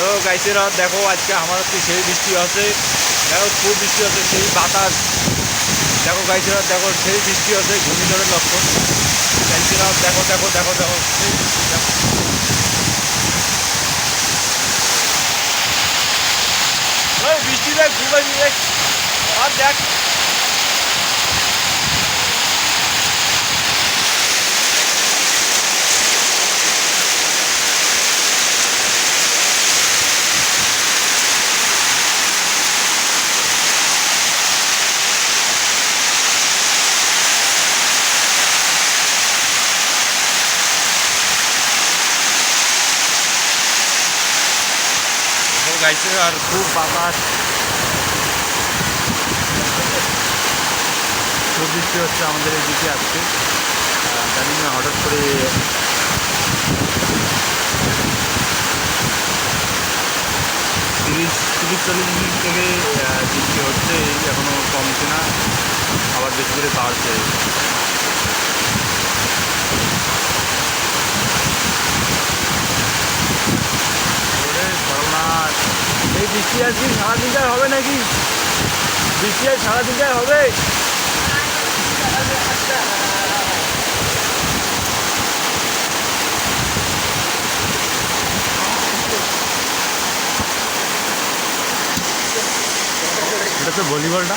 তো গাইছেরা দেখো আজকে আমার হচ্ছে সেই বৃষ্টি আছে দেখো খুব বৃষ্টি আছে সেই বাতাস। দেখো গাইছেরা দেখো সেই বৃষ্টি আছে ঘূর্ণিঝড়ের লক্ষণ। গাইছেরা দেখো দেখো দেখো দেখো বৃষ্টি, দেখ। ঘুরে আর দেখ। গাইছে আর খুব বাতাস। খুব বৃষ্টি হচ্ছে আমাদের এদিকে আহ, জানি না হঠাৎ করে তিরিশ তিরিশ চল্লিশ মিনিট থেকে বৃষ্টি হচ্ছে এখনও কমছে না। আবার বেশি করে বাড়ছে। বৃষ্টি আসবি সারাদিনটাই হবে নাকি? বৃষ্টি আজ সারাদিনটাই হবে? এটা তো ভলিবলটা।